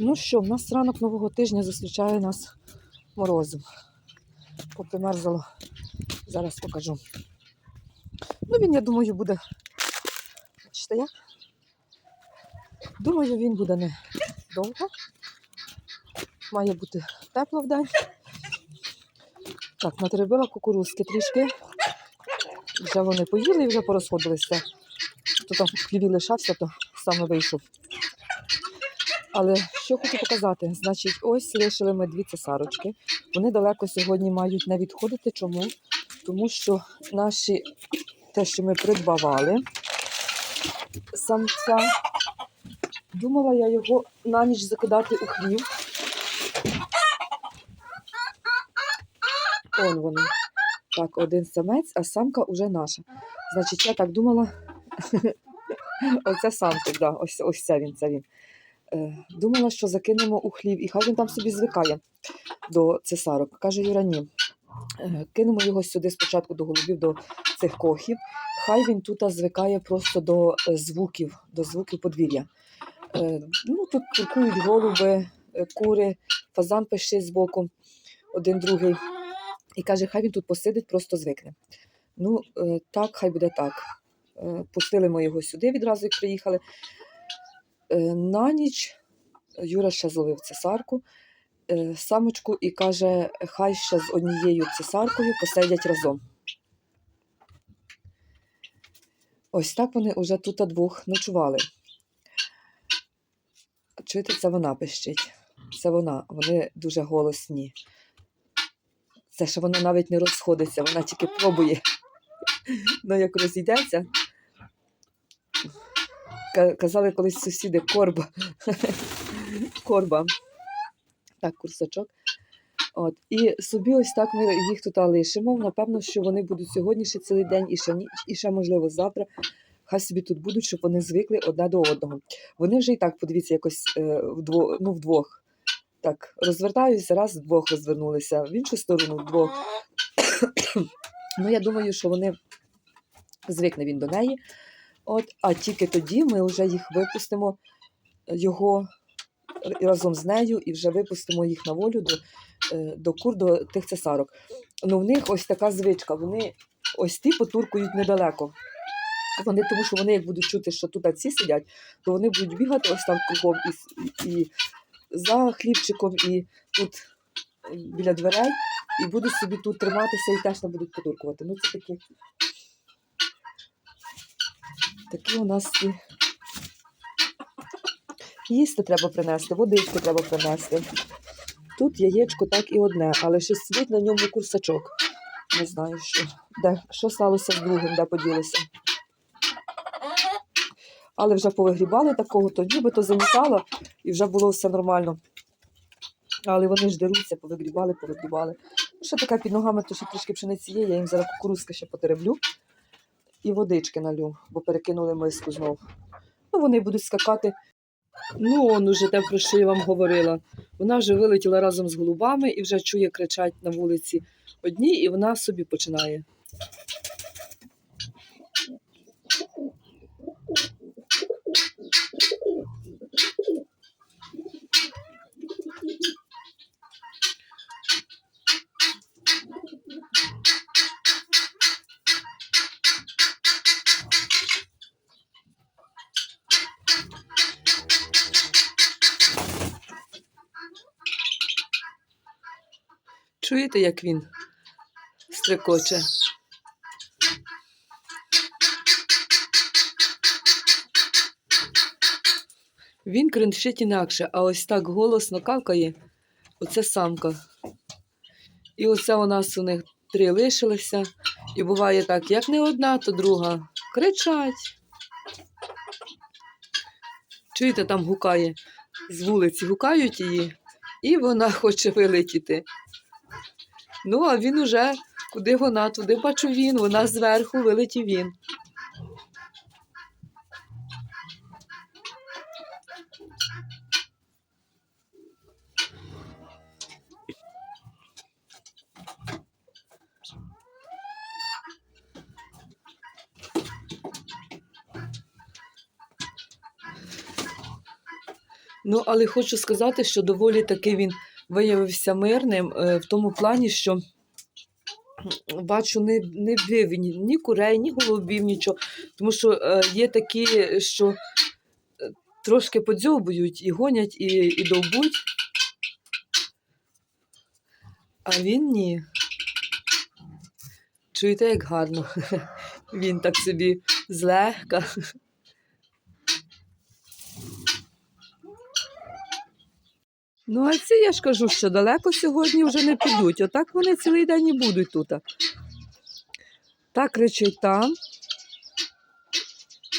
Ну що, в нас ранок нового тижня зустрічає нас морозом. Попримерзало. Зараз покажу. Ну, він, я думаю, буде. Бачите як? Думаю, він буде не довго. Має бути тепло в день. Так, натеребила кукурузки трішки. Вже вони поїли і вже порозходилися. Хто там в хліві лишався, то саме вийшов. Але що хочу показати, значить, ось лишили ми дві цесарочки. Вони далеко сьогодні мають не відходити. Чому? Тому що наші, те, що ми придбавали, самця, думала я його на ніч закидати у хлів. Он вони. Так, один самець, а самка вже наша. Значить, я так думала. Оце самчик, да, ось, ось це він, це він. Е, думала, що закинемо у хлів, і хай він там собі звикає до цесарок. Каже Юра, ні. Е, кинемо його сюди спочатку до голубів, до цих кохів. Хай він тут звикає просто до е, звуків, до звуків подвір'я. Ну, тут куркують голуби, кури, фазан пищить збоку, один другий. І каже, хай він тут посидить, просто звикне. Ну, так, хай буде так. Пустили ми його сюди відразу, як приїхали. Е, На ніч Юра ще зловив цесарку, е, самочку і каже, хай ще з однією цесаркою посидять разом. Ось так вони вже тут двох ночували. Чуєте, це вона пищить. Це вона. Вони дуже голосні. Це що вона навіть не розходиться, вона тільки пробує. Ну, як розійдеться. Ка- Казали колись сусіди корба. Корба. Так, курсачок. От. І собі ось так ми їх тут лишимо. Напевно, що вони будуть сьогодні ще цілий день і ще ніч, і ще, можливо, завтра. Хай собі тут будуть, щоб вони звикли одне до одного. Вони вже і так, подивіться, якось е, вдвох, ну, вдвох. Так, розвертаюся, раз вдвох розвернулися, в іншу сторону вдвох. ну, я думаю, що вони звикне він до неї. От, а тільки тоді ми вже їх випустимо, його разом з нею, і вже випустимо їх на волю до, е, до кур, до тих цесарок. Ну, в них ось така звичка. Вони ось ті потуркують недалеко. Вони, тому що вони, як будуть чути, що тут ці сидять, то вони будуть бігати ось там кругом і, і, за хлібчиком, і тут біля дверей, і будуть собі тут триматися і теж не будуть потуркувати. Ну, це такі. Такі у нас ці. Їсти треба принести, водичку треба принести. Тут яєчко так і одне, але ще сидить на ньому курсачок. Не знаю, що. Де, що сталося з другим, де поділося. Але вже повигрібали такого, то нібито замітало і вже було все нормально. Але вони ж деруться, повигрібали, повигрібали. Ну, ще така під ногами, то ще трішки пшениці є, я їм зараз кукурузки ще потереблю і водички налю, бо перекинули миску знов. Ну, вони будуть скакати. Ну, он уже те, про що я вам говорила. Вона вже вилетіла разом з голубами і вже чує, кричать на вулиці одні, і вона собі починає. Чуєте, як він стрекоче? Він кричить інакше, а ось так голосно какає. Оце самка. І оце у нас у них три лишилися. І буває так, як не одна, то друга. Кричать. Чуєте, там гукає з вулиці, гукають її, і вона хоче вилетіти. Ну, а він уже, куди вона, туди бачу він, вона зверху вилетів він. Ну, але хочу сказати, що доволі таки він виявився мирним е, в тому плані, що бачу, не, не вбив ні, курей, ні голубів, нічого. Тому що е, є такі, що е, трошки подзьобують і гонять, і, і довбуть. А він ні. Чуєте, як гарно? Він так собі злегка. Ну, а ці я ж кажу, що далеко сьогодні вже не підуть. Отак вони цілий день і будуть тут. Так кричить там.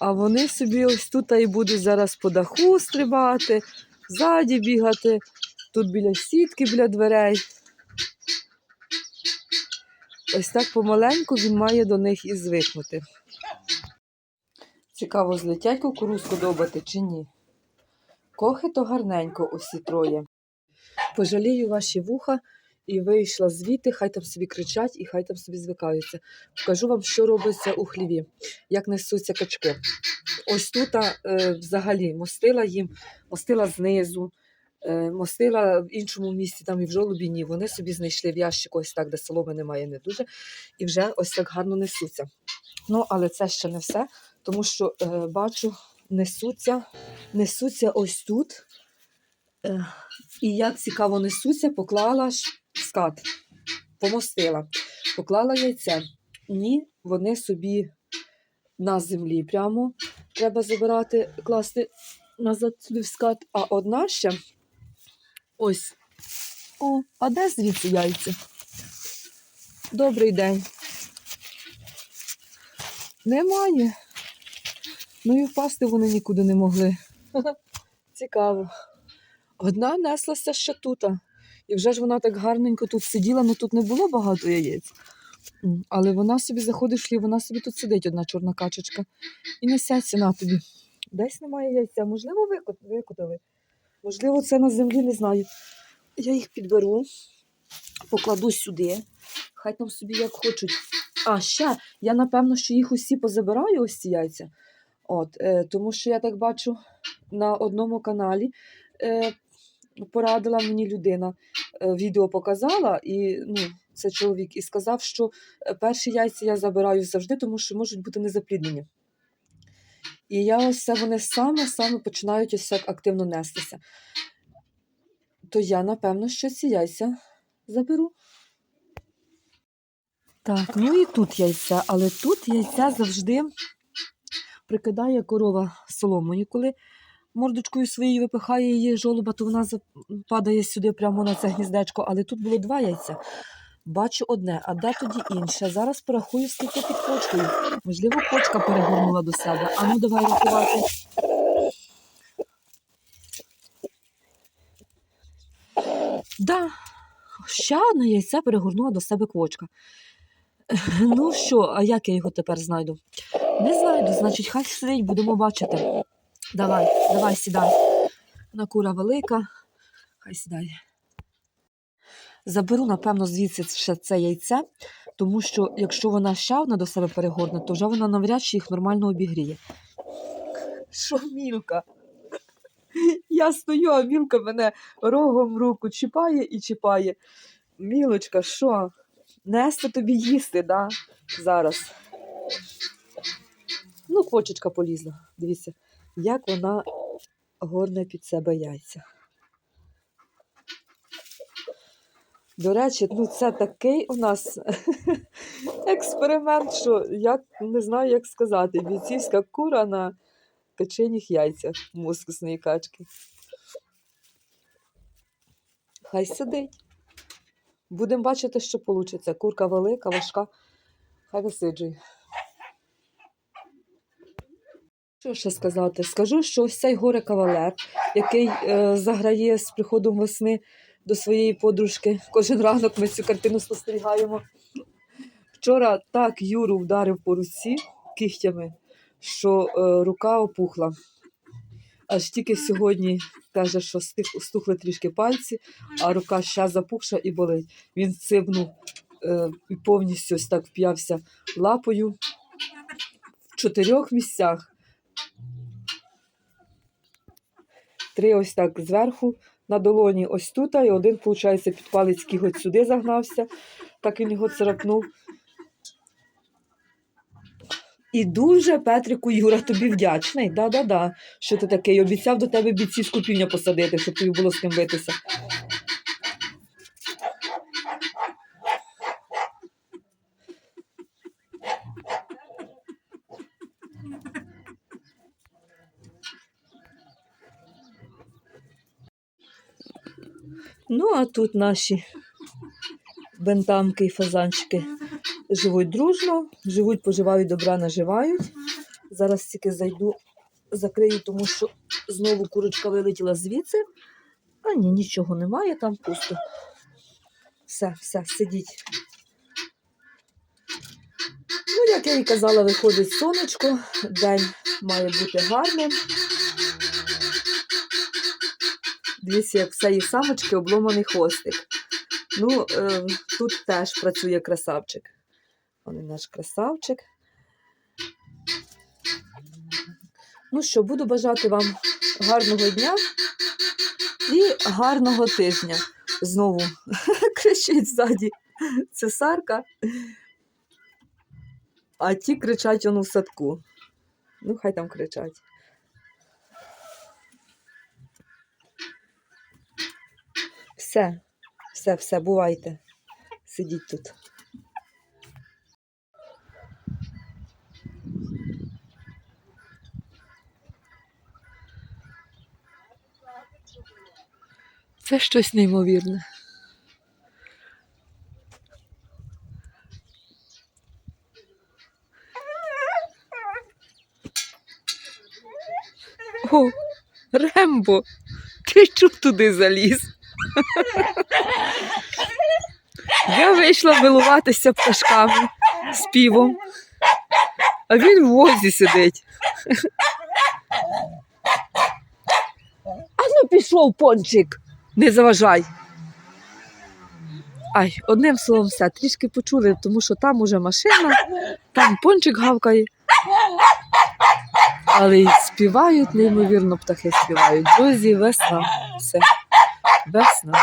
А вони собі ось тут і будуть зараз по даху стрибати, ззаді бігати, тут біля сітки, біля дверей. Ось так помаленьку він має до них і звикнути. Цікаво, злетять кукурузку добати чи ні? Кохи то гарненько усі троє. Пожалію ваші вуха і вийшла звідти, хай там собі кричать і хай там собі звикаються. Покажу вам, що робиться у хліві, як несуться качки. Ось тут е, взагалі мостила їм, мостила знизу, е, мостила в іншому місці, там і в жолобіні. Вони собі знайшли в ящику, ось так, де соломи немає, не дуже, і вже ось так гарно несуться. Ну, але це ще не все, тому що е, бачу, несуться, несуться ось тут. І як цікаво несуться, поклала скат, помостила, поклала яйце. Ні, вони собі на землі прямо треба забирати, класти назад сюди в скат. А одна ще ось. О, а де звідси яйця? Добрий день. Немає. Ну і впасти вони нікуди не могли. Цікаво. Одна неслася ще тут. І вже ж вона так гарненько тут сиділа, ну тут не було багато яєць. Але вона собі заходить хлів, вона собі тут сидить, одна чорна качечка, і несеться на тобі. Десь немає яйця. Можливо, викот- викотали. Можливо, це на землі, не знаю. Я їх підберу, покладу сюди. Хай там собі як хочуть. А ще я напевно, що їх усі позабираю, ось ці яйця. От, е, тому що я так бачу на одному каналі. Е, порадила мені людина, е, відео показала, і ну, це чоловік, і сказав, що е, перші яйця я забираю завжди, тому що можуть бути незапліднені. І я ось вони саме-саме починають ось так активно нестися. То я, напевно, що ці яйця заберу. Так, ну і тут яйця, але тут яйця завжди прикидає корова соломою. Коли мордочкою своєю випихає її жолоба, то вона падає сюди прямо на це гніздечко. Але тут було два яйця. Бачу одне, а де тоді інше? Зараз порахую, скільки під почкою. Можливо, почка перегорнула до себе. А ну давай рахувати. Да, ще одне яйце перегорнула до себе квочка. Ну що, а як я його тепер знайду? Не знайду, значить, хай сидить, будемо бачити. Давай, давай, сідай. На кура велика, хай сідає. Заберу, напевно, звідси ще це яйце, тому що якщо вона ще одна до себе перегорне, то вже вона навряд чи їх нормально обігріє. Що мілка? Я стою, а мілка мене рогом в руку чіпає і чіпає. Мілочка, що? Нести тобі їсти, да? Зараз. Ну, квочечка полізла. Дивіться, як вона горне під себе яйця. До речі, ну це такий у нас експеримент, що як не знаю, як сказати. Бійцівська кура на качених яйцях мускусної качки. Хай сидить. Будемо бачити, що вийде. Курка велика, важка. Хай висиджує. Що ще сказати? Скажу, що ось цей горе кавалер, який е, заграє з приходом весни до своєї подружки. Кожен ранок ми цю картину спостерігаємо. Вчора так Юру вдарив по руці кігтями, що е, рука опухла. Аж тільки сьогодні каже, що стухли трішки пальці, а рука ще запухша і болить. Він цибнув е, і повністю ось так вп'явся лапою в чотирьох місцях. Три ось так зверху на долоні, ось тут, і один, виходить, під палець кіготь сюди загнався, так він його царапнув. І дуже, Петрику, Юра, тобі вдячний. Да-да-да. Що ти такий? Обіцяв до тебе бійцівську півня посадити, щоб тобі було з ким битися. Ну, а тут наші бентамки і фазанчики живуть дружно, живуть, поживають, добра наживають. Зараз тільки зайду, закрию, тому що знову курочка вилетіла звідси. А ні, нічого немає, там пусто. Все, все, сидіть. Ну, як я і казала, виходить сонечко, день має бути гарним. Дивіться, як все є самочки, обломаний хвостик. Ну, е, тут теж працює красавчик. Вони наш красавчик. Ну що, буду бажати вам гарного дня і гарного тижня. Знову кричить ззаді цесарка, а ті кричать воно в садку. Ну, хай там кричать. Все, все, все, бувайте. Сидіть тут. Це щось неймовірне. О, Рембо, ти чого туди заліз? Я вийшла милуватися пташками, співом, а він в возі сидить. А ну пішов пончик, не заважай. Ай, одним словом, все, трішки почули, тому що там уже машина, там пончик гавкає. Але й співають, неймовірно, птахи співають. Друзі, весна. Все. Весна.